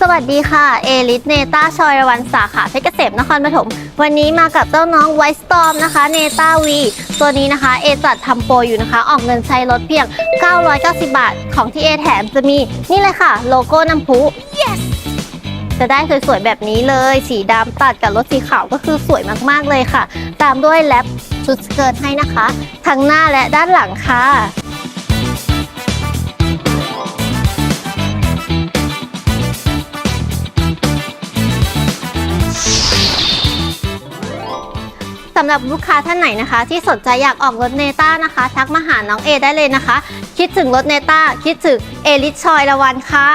สวัสดีค่ะ เอลิสเนต้าชอยรวันสาขาเพชรเกษมนครปฐม วันนี้มากับเจ้าน้องไวสตอมนะคะเนต้าวีตัวนี้นะคะ เอจัดทำโปรอยู่นะคะ ออกเงินใช้ลดเพียง 990 บาท ของที่เอแถมจะมีนี่เลยค่ะ โลโก้น้ำพุ yes จะได้สวยๆแบบนี้เลย สีดำตัดกับรถสีขาวก็คือสวยมากๆเลยค่ะ ตามด้วยแรปชุดสเกิร์ตให้นะคะ ทั้งหน้าและด้านหลังค่ะ สำหรับลูกค้าท่านไหนนะคะ ที่สนใจอยากออกรถเนต้านะคะ ทักมาหาน้องเอได้เลยนะคะ คิดถึงรถเนต้าคิดถึงเอลิชชอยละวันค่ะ